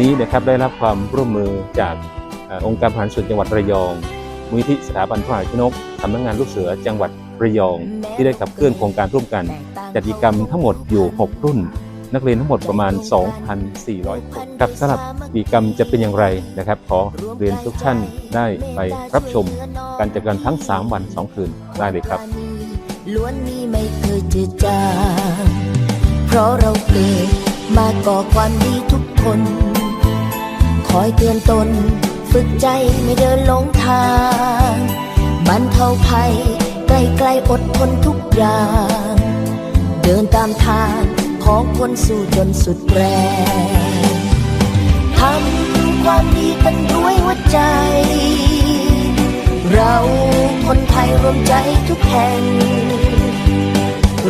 นี้นะครับได้รับความร่วมมือจากเอ่อองค์การบริหารส่วนจังหวัดระยองมูลนิธิสถาบันพระมหาชนกสำนักงานลูกเสือจังหวัดระยอง ที่ได้ขับเคลื่อนโครงการร่วมกัน จัดกิจกรรมทั้งหมดอยู่ 6 รุ่น นักเรียนทั้งหมดประมาณ 2,400 คนครับสำหรับกิจกรรมจะเป็นอย่างไรนะครับ ขอเรียนทุกท่านได้ไปรับชมการจัดการทั้ง 3 วัน 2 คืนได้เลยครับล้วนนี้ไม่เคยจืดจางเพราะเราเกิดมาก่อความดีทุกคนค อยเตือนตน ฝึกใจไม่เดินหลงทางบรรเทาภัยใกล้ๆอดทนทุกอย่าง เดินตามทางของคนสู้จนสุดแรงทำความดีกันด้วยหัวใจ เราคนไทยรวมใจทุกแห่ง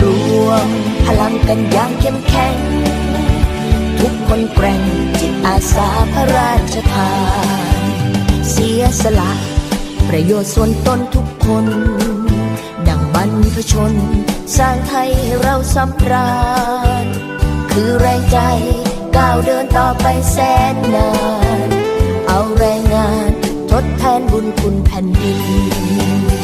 รวมพลังกันอย่างเข้มแข็ง อาสาพระราชทาน เสียสละ ประโยชน์ส่วนตนทุกคน ดังบรรพชน สร้างไทยให้เราสำราญ คือแรงใจก้าวเดินต่อไปแสนนาน เอาแรงงานทดแทนบุญคุณแผ่นดิน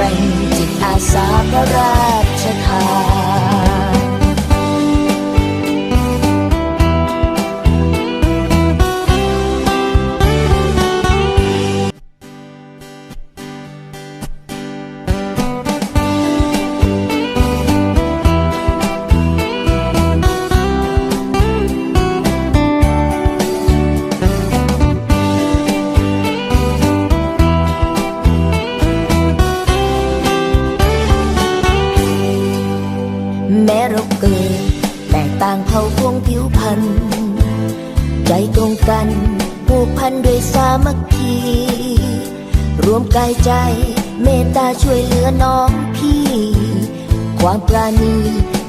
รงจิตอาสาพระราชทานางเผ่าพวงผิวพันธ์ใจตรงกันผูกพันด้วยสามัคคี รวมกายใจเมตตาช่วยเหลือน้องพี่ ความปราณี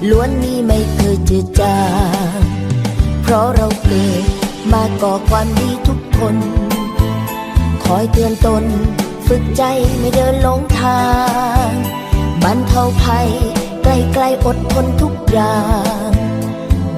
ล้วนมีไม่เคยจืดจางเพราะเราเกิดมาก่อความดีทุกคน คอยเตือนตน ฝึกใจไม่เดินหลงทางบรรเทาภัยใกล้ๆอดทนทุกอย่าง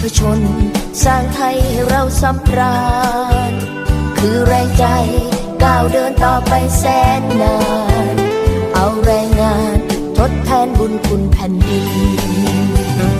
พชน สร้างไทยให้เราสำราญ คือแรงใจก้าวเดินต่อไปแสนนาน เอาแรงงานทดแทนบุญคุณแผ่นดิน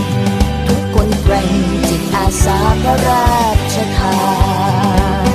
คนแกร่งจิตอาสาพระราชทาน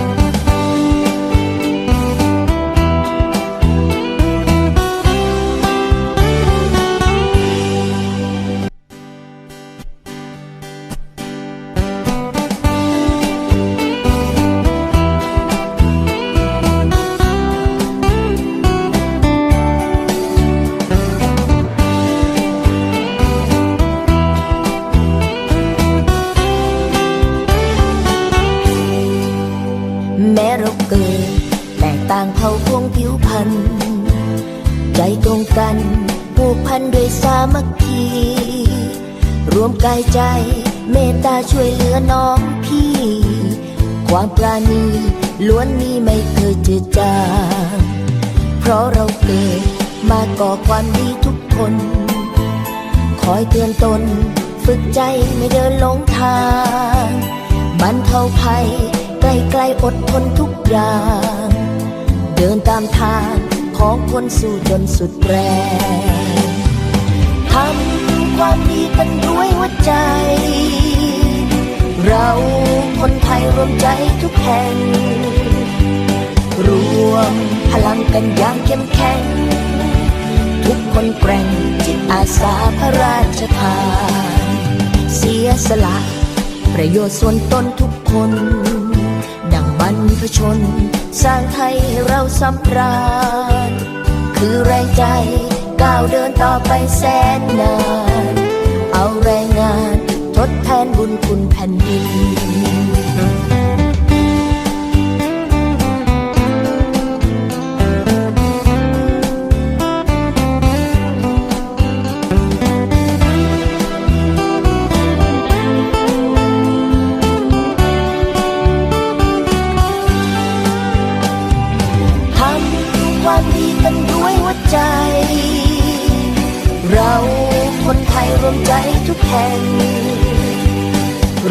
วมกายใจ เมตตาช่วยเหลือน้องพี่ ความปราณีล้วนมีไม่เคยจืดจางเพราะเราเกิดมาก่อความดีทุกคน คอยเตือนตน ฝึกใจไม่เดินหลงทางบรรเทาภัยใกล้ๆอดทนทุกอย่าง เดินตามทางของคนสู้จนสุดแรงทำ ความดีกันด้วยหัวใจ เราคนไทยรวมใจทุกแห่ง รวมพลังกันอย่างเข้มแข็ง ทุกคนแกร่งจิตอาสาพระราชทาน เสียสละ ประโยชน์ส่วนตนทุกคน ดังบรรพชน สร้างไทยให้เราสำราญ คือแรงใจก้าวเดินต่อไปแสนนาน ดแทนบุญคุณแผ่นดิน ทำความดีกันด้วยหัวใจ เราคนไทยรวมใจทุกแห่ง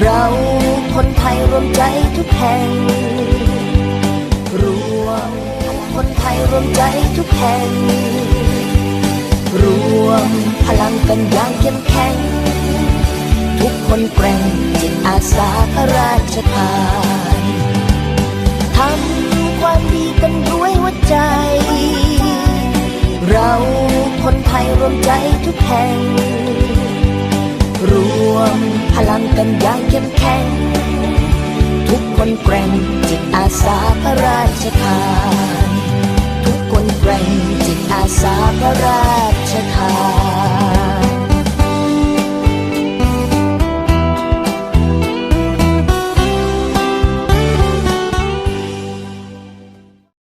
เราคนไทยรวมใจทุกแห่ง รวมคนไทยรวมใจทุกแห่ง รวมพลังกันอย่างเข้มแข็ง ทุกคนแกร่งจิตอาสาพระราชทานทำความดีกันด้วยหัวใจ เราคนไทยรวมใจทุกแห่ง วม พลังกันอย่างเข้มแข็ง ทุกคนแกร่งจิตอาสาพระราชทาน ทุกคนแกร่งจิตอาสาพระราช